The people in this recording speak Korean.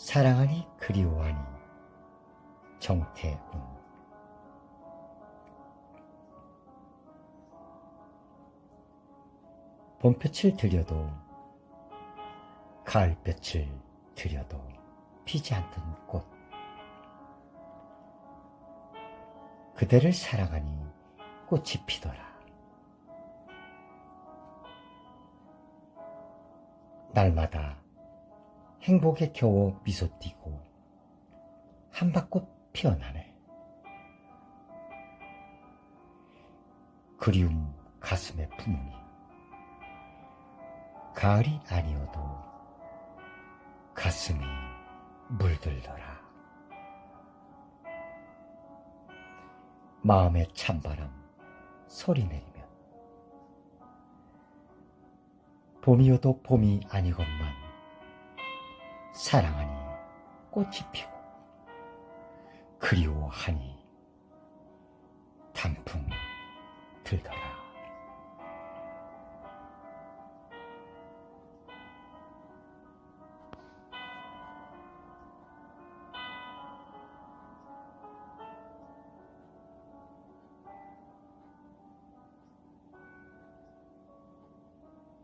사랑하니 그리워하니. 정태운 봄볕을 들여도 가을볕을 들여도 피지 않던 꽃. 그대를 사랑하니 꽃이 피더라. 날마다 행복에 겨워 미소 띠고 한밭꽃 피어나네. 그리움 가슴에 품으니 가을이 아니어도 가슴이 물들더라. 마음의 찬바람 소리 내리면 봄이어도 봄이 아니건만 사랑하니 꽃이 피고 그리워하니 단풍 들더라.